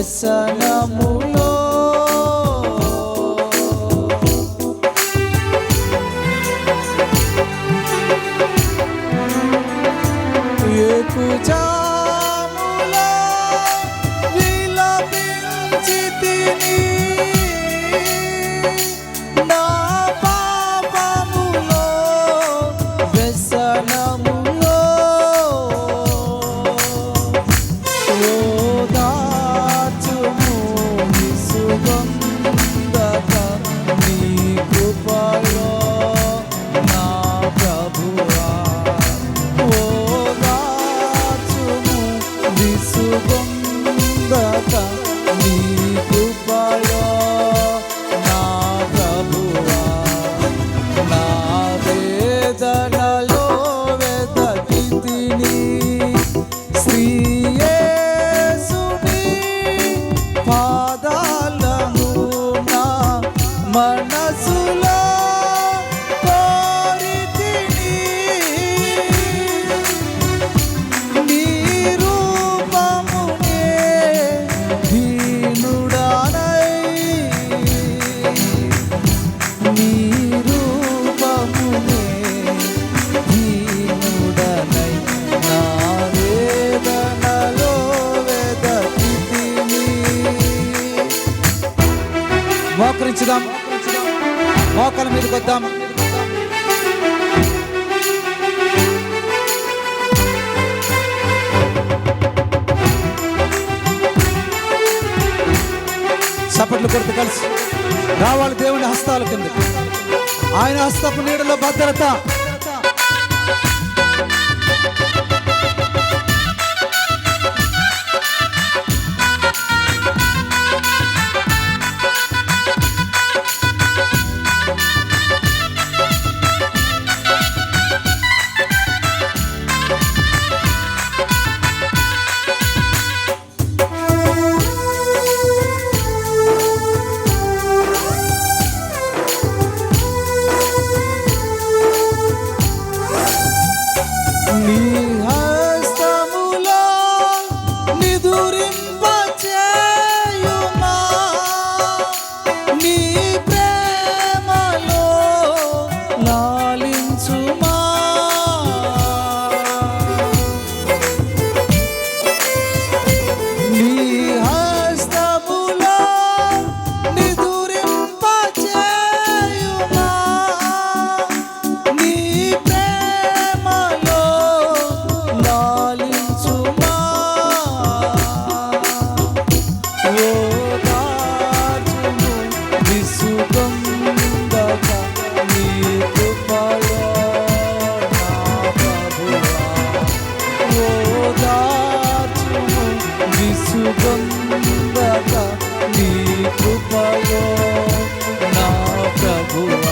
Essa namorada. వెదకితిని శ్రీయేసుని పాదాలను నా మోకరించుదాం మోకల మీదకి వద్దాం. చప్పట్లు కొడుతూ కలిసి రావాలి దేవుని హస్తాల కింద. ఆయన హస్తపు నీడలో భద్రత. ली કૃપયો ના પ્રભુવા